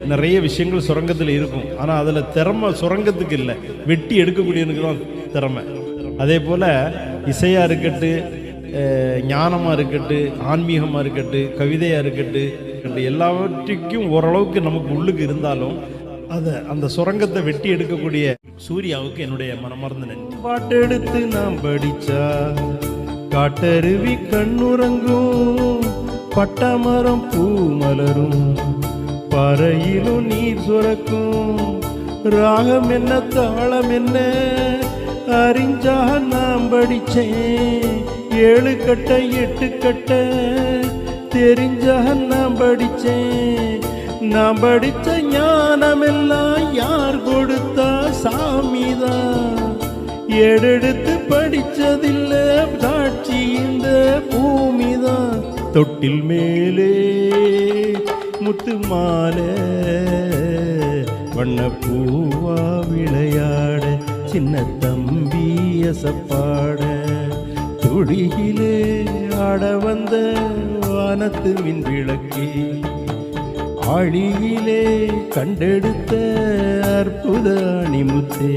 நிறைய விஷயங்கள் சுரங்கத்தில் இருக்கும். ஆனால் அதில் திறமை சுரங்கத்துக்கு இல்லை. வெட்டி எடுக்கக்கூடியவனுக்கு தான் திறமை. அதே போல் இசையாக இருக்கட்டு ஞானமாக இருக்கட்டு ஆன்மீகமாக இருக்கட்டு கவிதையாக இருக்கட்டு இருக்கட்டு, எல்லாவற்றுக்கும் ஓரளவுக்கு நமக்கு உள்ளுக்கு இருந்தாலும் அதை அந்த சுரங்கத்தை வெட்டி எடுக்கக்கூடிய சூர்யாவுக்கு என்னுடைய மனமார்ந்த நன்றி. பாட்டெடுத்து நாம் படிச்சா காட்டருவி கண்ணுறங்கும் பட்டமரம் பூ மலரும். பறையிலும் நீர் சுரக்கும். ராகம் என்ன தாளம் என்ன? அறிஞ்சாக நாம் படித்தேன். ஏழு கட்ட எட்டு கட்ட தெரிஞ்சா நான் படிச்சேன் நான் ஞானம் எல்லாம் யார் கொடுத்தா சாமிதான் எடுத்து படிச்சதில்ல சாட்சி இந்த பூமிதான் தொட்டில் மேலே முத்து மாலை வண்ண பூவா விளையாட சின்ன தம்பி அசப்பாட துடியிலே ஆட வந்த வானத்து மின் விளக்கே ஆழியிலே கண்டெடுத்த அற்புத அணிமுத்தே.